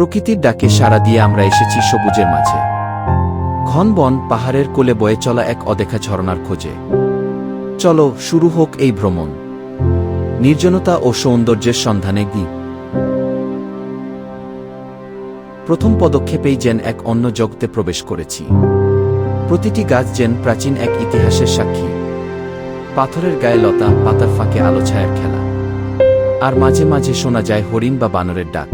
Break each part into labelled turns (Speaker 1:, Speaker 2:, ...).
Speaker 1: প্রকৃতির ডাকে সাড়া দিয়ে আমরা এসেছি সবুজের মাঝে। ঘন বন পাহাড়ের কোলে বয়ে চলা এক অদেখা ঝরনার খোঁজে। চলো, শুরু হোক এই ভ্রমণ। নির্জনতা ও সৌন্দর্যের সন্ধানে গি প্রথম পদক্ষেপেই যেন এক অন্য জগতে প্রবেশ করেছি। প্রতিটি গাছ যেন প্রাচীন এক ইতিহাসের সাক্ষী। পাথরের গায়ে লতা, পাতার ফাঁকে আলো ছায়ার খেলা। আর মাঝে মাঝে শোনা যায় হরিণ বা বানরের ডাক।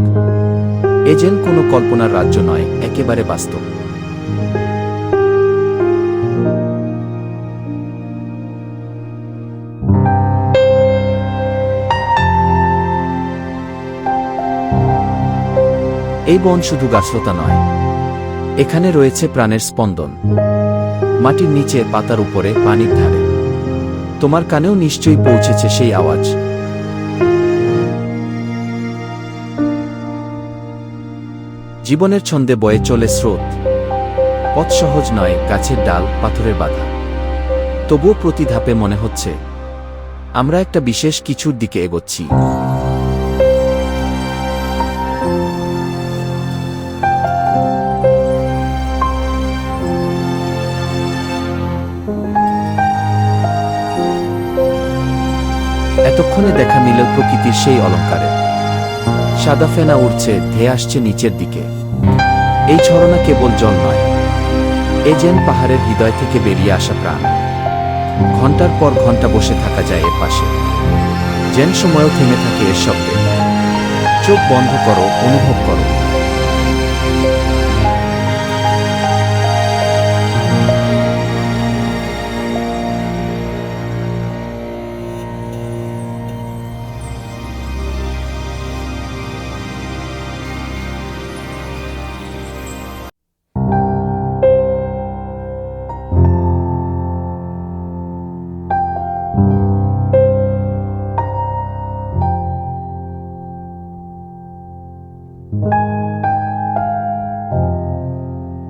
Speaker 1: এ যেন কোনো কল্পনার রাজ্য নয়, একেবারে বাস্তব। এই বন শুধু গাছলতা নয়, এখানে রয়েছে প্রাণের স্পন্দন। মাটির নিচে পাতার উপরে পানির ধারে। তোমার কানেও নিশ্চয়ই পৌঁছেছে সেই আওয়াজ। জীবনের ছন্দে বয়ে চলে স্রোত। পথ সহজ নয়, গাছের ডাল, পাথরের বাধা। তবুও প্রতি ধাপে মনে হচ্ছে, আমরা একটা বিশেষ কিছুর দিকে এগোচ্ছি। এতক্ষণে দেখা মিলল প্রকৃতির সেই অলঙ্কারে। সাদা ফেনা উঠছে ধেয়ে আসছে নিচের দিকে। এই ঝরনা কেবল জল নয়। এ যেন পাহাড়ের হৃদয় থেকে বেরিয়ে আসা প্রাণ। ঘণ্টার পর ঘণ্টা বসে থাকা যায় এর পাশে। যেন সময়ও থেমে থাকে এর শব্দে। চোখ বন্ধ করো, অনুভব করো।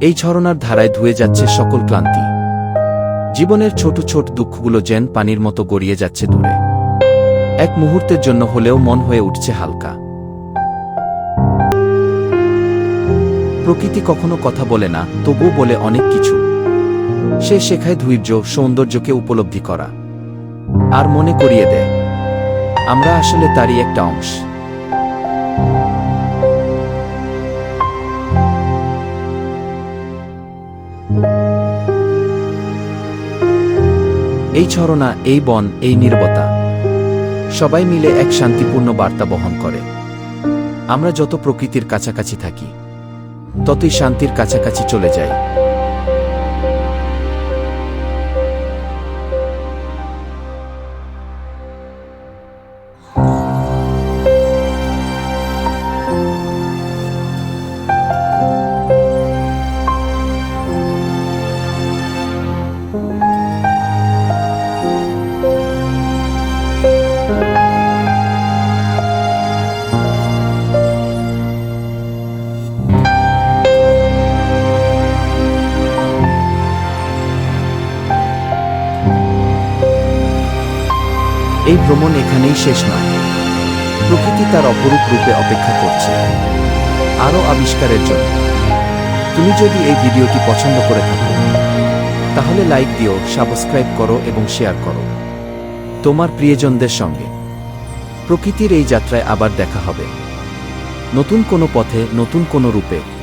Speaker 1: এই ঝরনার ধারায় ধুয়ে যাচ্ছে সকল ক্লান্তি। জীবনের ছোট ছোট দুঃখগুলো যেন পানির মতো গড়িয়ে যাচ্ছে দূরে। এক মুহূর্তের জন্য হলেও মন হয়ে উঠছে হালকা। প্রকৃতি কখনো কথা বলে না, তবুও বলে অনেক কিছু। সে শেখায় ধৈর্য, সৌন্দর্যকে উপলব্ধি করা। আর মনে করিয়ে দেয়, আমরা আসলে তারই একটা অংশ। এই ছরনা, এই বন, এই নির্বতা। সবাই মিলে এক শান্তিপূর্ণ বার্তা বহন করে। আমরা যত প্রকৃতির কাছাকাছি থাকি, ততই শান্তির কাছাকাছি চলে যাই। এই ভ্রমণ এখানেই শেষ নয়। প্রকৃতি তার অপরূপ রূপে অপেক্ষা করছে। আরও আবিষ্কারের জন্য। তুমি যদি এই ভিডিওটি পছন্দ করে থাকো, তাহলে লাইক দিও, সাবস্ক্রাইব করো এবং শেয়ার করো। তোমার প্রিয়জনদের সঙ্গে। প্রকৃতির এই যাত্রায় আবার দেখা হবে। নতুন কোনো পথে, নতুন কোনো রূপে।